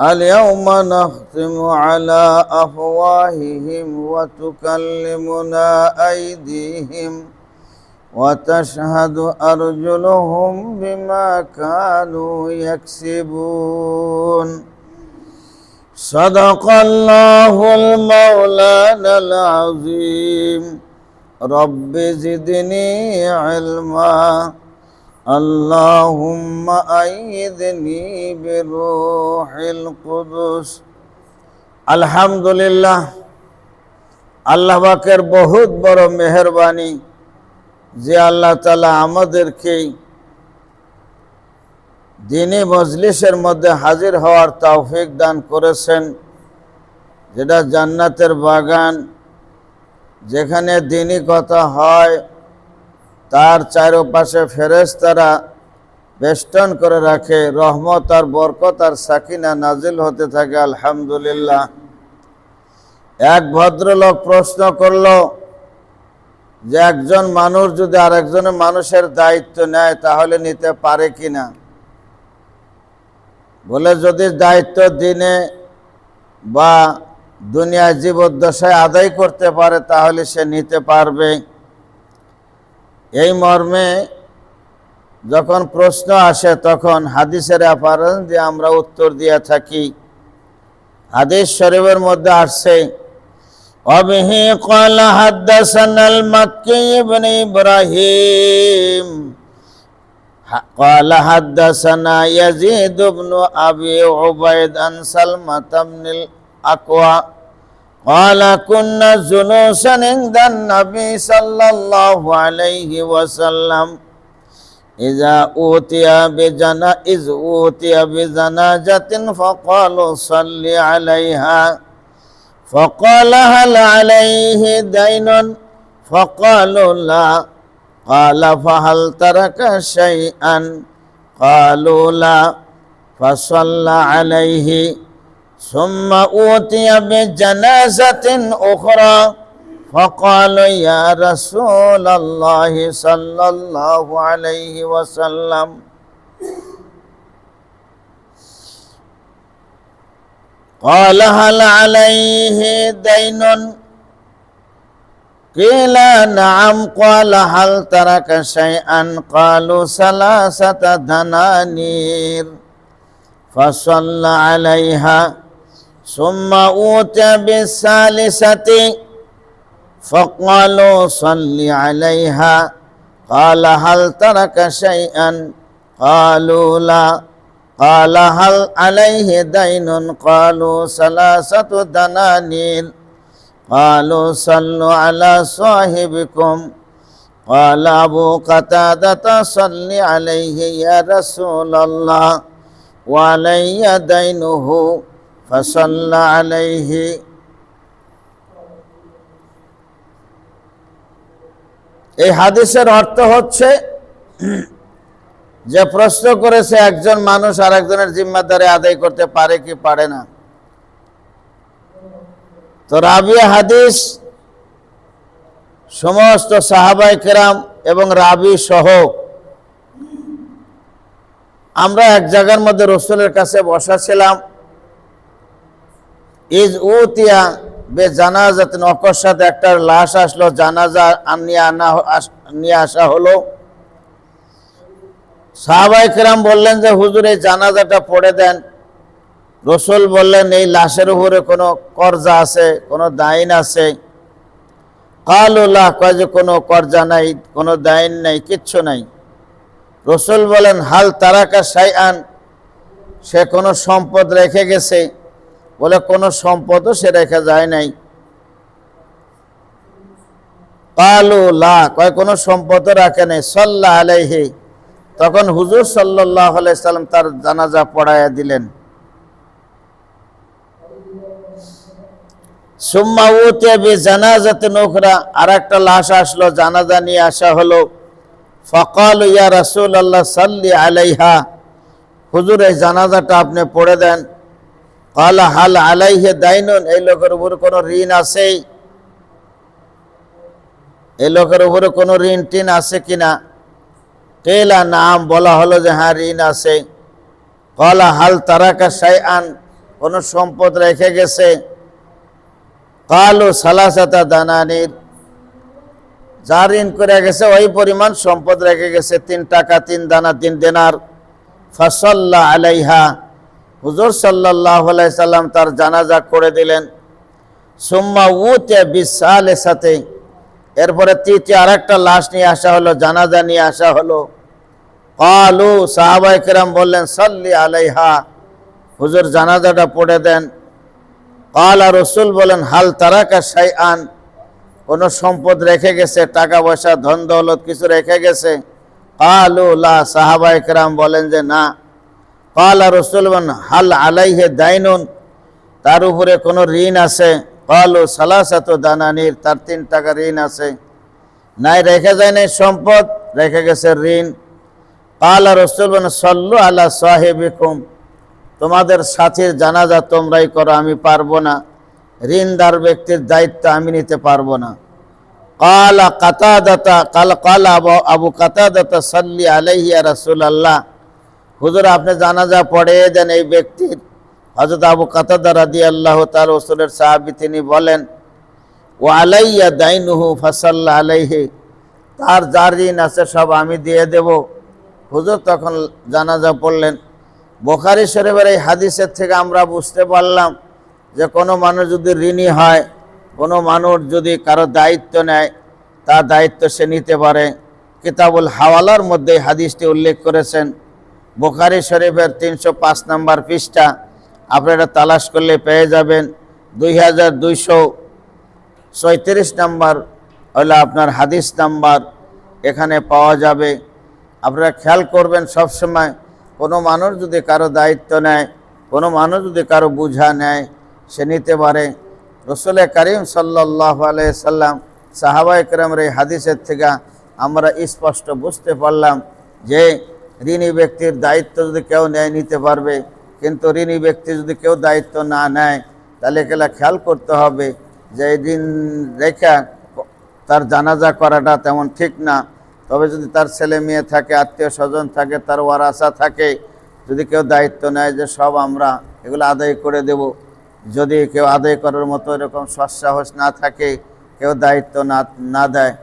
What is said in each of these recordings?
اليوم نختم على أفواههم وتكلمنا أيديهم وتشهد أرجلهم بما كانوا يكسبون صدق الله المولانا العظيم رب زدني علما اللهم أيدني بروح القدس الحمد لله আল্লাহ পাকের বহুত বড় মেহরবানি যে আল্লাহ তালা আমাদেরকে দিনী মজলিসের মধ্যে হাজির হওয়ার তৌফিক দান করেছেন যেটা জান্নাতের বাগান যেখানে দিনী কথা হয় তার চারপাশে ফেরেশতারা বেষ্টন করে রাখে, রহমত আর বরকত আর সাকিনা নাজিল হতে থাকে, আলহামদুলিল্লাহ। এক ভদ্রলোক প্রশ্ন করল, যে একজন মানুষ যদি আরেকজনের মানুষের দায়িত্ব নেয়, তাহলে নিতে পারে কিনা? বলে, যদি দায়িত্ব দিনে বা দুনিয়ার জীবদ্দশায় আদায় করতে পারে, তাহলে সে নিতে পারবে। এই মর্মে যখন প্রশ্ন আসে তখন হাদিসের অ্যাপারেন্স দিয়ে আমরা উত্তর দিয়ে থাকি হাদিস শরীফের মধ্যে আসছে وبه قال حدثنا المكي بن إبراهيم قال حدثنا يزيد بن أبي عبيد عن سلمة بن الأكوى قال كنا جلوسا عند النبي صلى الله عليه وسلم إذا أوتي بجنا إذ أوتي بجنازة فقالوا صل عليها فقال هل عليه دين فقالوا لا قال فهل ترك شيئا قالوا لا فصلى عليه ثم أوتي بجنازة أخرى فقالوا يا رسول الله صلى الله عليه وسلم قال هل عليه دين قيل نعم قال هل ترك شيئا قالوا ثلاثة دنانير فصلى عليها ثم أوتي بالثالثة فقالوا صل عليها قال هل ترك شيئا قالوا لا قال هل عليه دين قالوا ثلاثة دنانير قالوا صلوا على صاحبكم قال أبو قتادة صل عليه يا رسول الله وعلي دينه فصلى عليه এই হাদিসের অর্থ হচ্ছে যে প্রশ্ন করেছে একজন মানুষ আর একজনের জিম্মাদারি আদায় করতে পারে কি পারে না তো রাবিয়া হাদিস সমস্ত সাহাবাই কেরাম এবং রাবি সহ আমরা এক জায়গার মধ্যে রসুলের কাছে বসা ছিলাম ইজ উতিয়া বে জানাজাত অকস্মাত একটা লাশ আসলো, জানাজা নিয়ে আনা নিয়ে আসা হলো। সাহাবাই কেরাম বললেন যে, হুজুর, এই জানাজাটা পড়ে দেন। রসুল বললেন, এই লাশের উপরে কোনো কর্জা আছে, কোনো দাইন আছে? কালুল্লাহ কয় যে, কোনো কর্জা নাই, কোনো দাইন নাই, কিচ্ছু নাই। রসুল বলেন, হাল তারাকা সাইআন সে কোনো সম্পদ রেখে গেছে। বলে কোনো সম্পদও সে রেখে যায় নাই। কালু লা, কয় কোনো সম্পদও রাখে নাই। সাল্লাহ আলাইহি। তখন হুজুর সাল্লাহ সাল্লাম তার জানাজা পড়াইয়া দিলেন। সুম্মা উতে বি জানাজাতে নোকরা আর একটা লাশ আসলো, জানাজা নিয়ে আসা হলো। ফকাল ইয়া রাসূল আল্লাহ সাল্লি আলাইহা। হুজুর, এই জানাজাটা আপনি পড়ে দেন। কালা হাল আলাইহে দাইনুন, এই লোকের উপর কোনো ঋণ আছে? এই লোকের উপরে কোনো ঋণ টিন আছে কিনা? কেলা, নাম বলা হলো যে হ্যাঁ ঋণ আছে। কলা, হাল তারাকা সাইআন কোনো সম্পদ রেখে গেছে? কালো সালাসাতা দানানির, যা ঋণ করে গেছে, ওই পরিমাণ সম্পদ রেখে গেছে। তিন টাকা, তিন দানা, তিন দেনার। ফসল্লা আলাইহা হুজুর সাল্লাহ সাল্লাম তার জানাজা করে দিলেন। সুম্মা উতে বিশালের সাথে এরপরে তৃতীয় আরেকটা লাশ নিয়ে আসা হলো, জানাজা নিয়ে আসা হলো। কালু সাহাবাই কিরাম বললেন, সাল্লি আলাইহা, হুজুর জানাজাটা পড়ে দেন। কালা রসুল বলেন, হাল তারাকা সাইআন কোনো সম্পদ রেখে গেছে, টাকা পয়সা, ধন দৌলত কিছু রেখে গেছে? কালু লা সাহাবাই কিরাম বলেন যে, না। কালা রসুল বলেন হাল আলাইহে দাইনুন তার উপরে কোনো ঋণ আছে? কালু সালাসাত দানানির তার তিন টাকা ঋণ আছে। নাই, রেখে যায় নাই সম্পদ, রেখে গেছে ঋণ। কালা রসুল বলেন সল্লু আল্লাহ সাহেবিকুম তোমাদের সাথীর জানাজা তোমরাই করো, আমি পারব না। ঋণদার ব্যক্তির দায়িত্ব আমি নিতে পারব না। কালা কাতাদাতা কাল কালা আবু আবু কাতাদাতা সাল্লি আলাইহিয়া রাসুল আল্লাহ হুজুর, আপনি জানাজা পড়ে দেন এই ব্যক্তির। হজরত আবু কাতাদা রাদি আল্লাহ তার রসুলের সাহাবি তিনি বলেন ও আলাইয়া দাইনুহু ফাসাল্লা আলাইহি, তার যার ঋণ আছে সব আমি দিয়ে দেব। হুজুর তখন জানাজা পড়লেন। বোখারি শরীফের এই হাদিসের থেকে আমরা বুঝতে পারলাম যে কোনো মানুষ যদি ঋণী হয়, কোনো মানুষ যদি কারও দায়িত্ব নেয়, তার দায়িত্ব সে নিতে পারে। কিতাবুল হাওয়ালার মধ্যে হাদিসটি উল্লেখ করেছেন বোখারি শরীফের তিনশো পাঁচ নম্বর পৃষ্ঠা। আপনারা তালাশ করলে পেয়ে যাবেন। দুই হাজার দুইশো নাম্বার হলো আপনার হাদিস নাম্বার। এখানে পাওয়া যাবে। আপনারা খেয়াল করবেন সব সময় কোনো মানুষ যদি কারও দায়িত্ব নেয়, কোনো মানুষ যদি কারও বুঝা নেয়, সে নিতে পারে। রসুল করিম সাল্লাহ সাল্লাম সাহাবা করমের এই হাদিসের থেকে আমরা স্পষ্ট বুঝতে পারলাম যে ঋণী ব্যক্তির দায়িত্ব যদি কেউ নেয় নিতে পারবে, কিন্তু ঋণী ব্যক্তি যদি কেউ দায়িত্ব না নেয়, তাহলে কেলা খেয়াল করতে হবে যে এই ঋণ রেখা তার জানাজা করাটা তেমন ঠিক না। তবে যদি তার ছেলে মেয়ে থাকে, আত্মীয় স্বজন থাকে, তার ওয়ারাসা থাকে, যদি কেউ দায়িত্ব নেয় যে সব আমরা এগুলো আদায় করে দেব, যদি কেউ আদায় করার মতো এরকম সৎসাহস না থাকে, কেউ দায়িত্ব না না দেয়,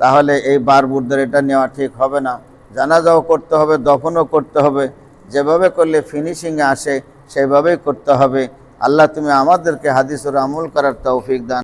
তাহলে এই বারবুরদের এটা নেওয়া ঠিক হবে না। জানাজাও করতে হবে, দফনও করতে হবে। যেভাবে করলে ফিনিশিংয়ে আসে সেভাবেই করতে হবে। আল্লাহ তুমি আমাদেরকে হাদিসুর আমল করার তৌফিক দান।